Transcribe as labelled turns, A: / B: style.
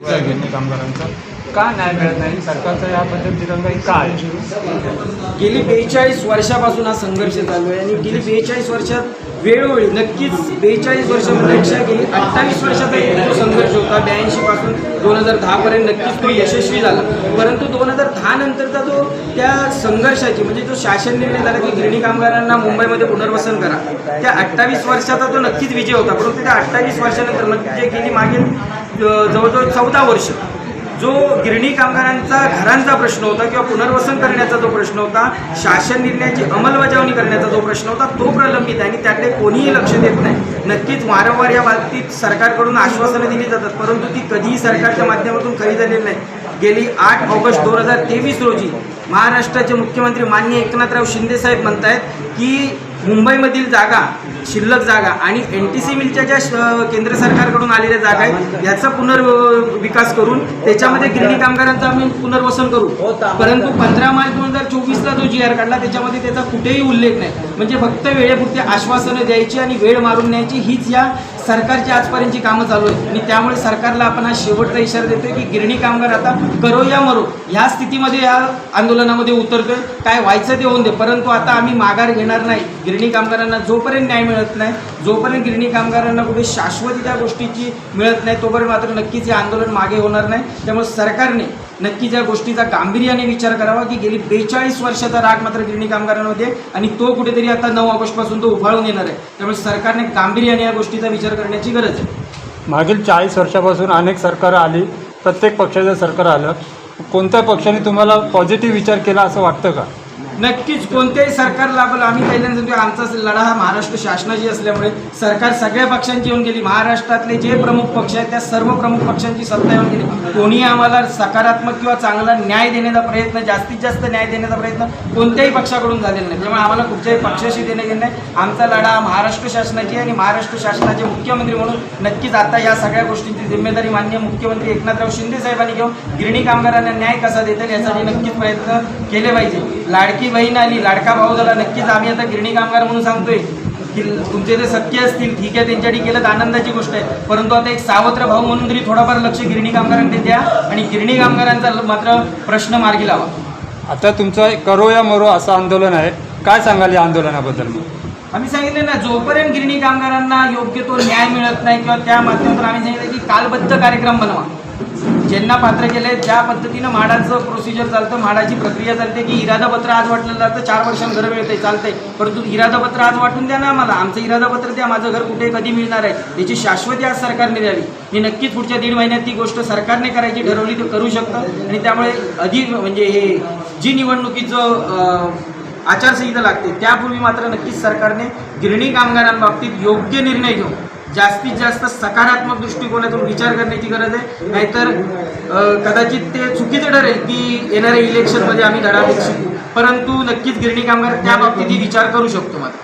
A: कामगारांचा. का न्याय मिळत नाही? सरकारचा याबद्दल दिरंगाई का
B: गेली बेचाळीस वर्षापासून हा संघर्ष चालू आहे आणि गेली बेचाळीस वर्षात वेळोवेळी नक्कीच बेचाळीस वर्षापेक्षा गेली अठ्ठावीस वर्षात एक ब्याऐंशीपासून ब्याऐंशी पासून दोन हजार दहापर्यंत नक्कीच तो यशस्वी झाला. परंतु दोन हजार दहा नंतरचा जो त्या संघर्षाची म्हणजे जो शासन निर्णय झाला की गिरणी कामगारांना मुंबईमध्ये पुनर्वसन करा त्या अठ्ठावीस वर्षाचा तो नक्कीच विजय होता. परंतु त्या अठ्ठावीस वर्षानंतर म्हणजे जे गेली मागील जवळजवळ चौदा वर्ष जो गिरणी कामगारांचा घरांचा प्रश्न होता किंवा पुनर्वसन करण्याचा जो प्रश्न होता शासन निर्णयाची अंमलबजावणी करण्याचा जो प्रश्न होता तो प्रलंबित आहे आणि त्याकडे कोणीही लक्ष देत नाही. नक्कीच वारंवार या बाबतीत सरकारकडून आश्वासनं दिली जातात परंतु ती कधीही सरकारच्या माध्यमातून खरी झालेली नाही. गेली आठ ऑगस्ट दोन हजार तेवीस रोजी महाराष्ट्राचे मुख्यमंत्री मान्य एकनाथराव शिंदेसाहेब म्हणत आहेत की मुंबईमधील जागा शिल्लक जागा आणि एन टी सी मिलच्या ज्या श- केंद्र सरकारकडून आलेल्या जागा आहेत याचा पुनर्विकास करून त्याच्यामध्ये गिरणी कामगारांचं आम्ही पुनर्वसन करू. परंतु पंधरा मार्च दोन हजार चोवीसला जो जी आर काढला त्याच्यामध्ये त्याचा कुठेही उल्लेख नाही. म्हणजे फक्त वेळेपुरती आश्वासनं द्यायची आणि वेळ मारून न्यायची हीच या सरकारची आजपर्यंतची कामं चालू आहेत. आणि त्यामुळे सरकारला आपण हा शेवटचा इशारा देतोय की गिरणी कामगार आता करो या मरो. ह्या स्थितीमध्ये या आंदोलनामध्ये उतरतोय. काय व्हायचं ते होऊन दे. परंतु आता आम्ही माघार घेणार नाही. गिरणी कामगारांना जोपर्यंत न्याय मिळत नाही. जोपर्यंत गिरणी कामगारांना कुठे शाश्वती त्या गोष्टीची मिळत नाही तोपर्यंत मात्र नक्कीच हे आंदोलन मागे होणार नाही. त्यामुळे सरकारने नक्कीच या गोष्टीचा गांभीर्याने विचार करावा की गेली बेचाळीस वर्षाचा राग मात्र गिरणी कामगारांमध्ये आणि तो कुठेतरी आता नऊ ऑगस्टपासून तो उफाळून येणार आहे. त्यामुळे सरकारने गांभीर्याने या गोष्टीचा विचार करण्याची गरज आहे.
A: मागील चाळीस वर्षापासून अनेक सरकारं आली प्रत्येक पक्षाचं सरकार आलं. कोणत्या पक्षाने तुम्हाला पॉझिटिव्ह विचार केला असं वाटतं का?
B: नक्कीच. कोणत्याही सरकार लाभलं आम्ही पहिल्यांदा सांगतो आमचा लढा हा महाराष्ट्र शासनाची असल्यामुळे सरकार सगळ्या पक्षांची येऊन गेली. महाराष्ट्रातले जे प्रमुख पक्ष आहेत त्या सर्व प्रमुख पक्षांची सत्ता येऊन गेली. कोणी आम्हाला सकारात्मक किंवा चांगला न्याय देण्याचा प्रयत्न जास्तीत जास्त न्याय देण्याचा प्रयत्न कोणत्याही पक्षाकडून झालेला नाही. त्यामुळे आम्हाला कुठच्याही पक्षाशी देणं घेणं नाही. आमचा लढा हा महाराष्ट्र शासनाची आणि महाराष्ट्र शासनाचे मुख्यमंत्री म्हणून नक्कीच आता या सगळ्या गोष्टींची जिम्मेदारी मान्य मुख्यमंत्री एकनाथराव शिंदे साहेबांनी घेऊन गिरणी कामगारांना न्याय कसा देता येईल यासाठी नक्कीच प्रयत्न केले पाहिजे. लाडकी बहीण आली लाडका भाऊ झाला नक्कीच आम्ही आता गिरणी कामगार म्हणून सांगतोय की तुमचे जे सत्य असतील ठीक आहे त्यांच्यासाठी केलं तर आनंदाची गोष्ट आहे. परंतु आता एक सावत्र भाऊ म्हणून तरी थोडाफार लक्ष गिरणी कामगारांकडे द्या आणि गिरणी कामगारांचा मात्र प्रश्न मार्गी लावा.
A: आता तुमचं करो या मरो असं आंदोलन आहे. काय सांगाल या आंदोलनाबद्दल मग?
B: आम्ही सांगितले ना जोपर्यंत गिरणी कामगारांना योग्य तो न्याय मिळत नाही किंवा त्या माध्यमातून आम्ही सांगितलं की कालबद्ध कार्यक्रम बनवा. ज्यांना पात्र केले ज्या पद्धतीनं म्हाडाचं प्रोसिजर चालतं म्हाडाची प्रक्रिया चालते की इरादापत्र आज वाटलं जातं चार वर्षांत घर मिळते चालतंय. परंतु इरादापत्र आज वाटून द्या ना आम्हाला. आमचं इरादापत्र द्या माझं घर कुठे कधी मिळणार आहे. याची शाश्वती आज सरकारने द्यावी. मी नक्कीच पुढच्या दीड महिन्यात ती गोष्ट सरकारने करायची ठरवली तर करू शकतं. आणि त्यामुळे अधिक म्हणजे हे जी निवडणुकीचं आचारसंहिता लागते त्यापूर्वी मात्र नक्कीच सरकारने गिरणी कामगारांबाबतीत योग्य निर्णय घेऊन जास्तीत जास्त सकारात्मक दृष्टिकोनातून विचार करण्याची गरज आहे. नाहीतर कदाचित ते चुकीचं ठरेल की येणाऱ्या इलेक्शनमध्ये आम्ही धडाडून शिकू परंतु नक्कीच गिरणी कामगार त्या बाबतीतही विचार करू शकतो मात्र.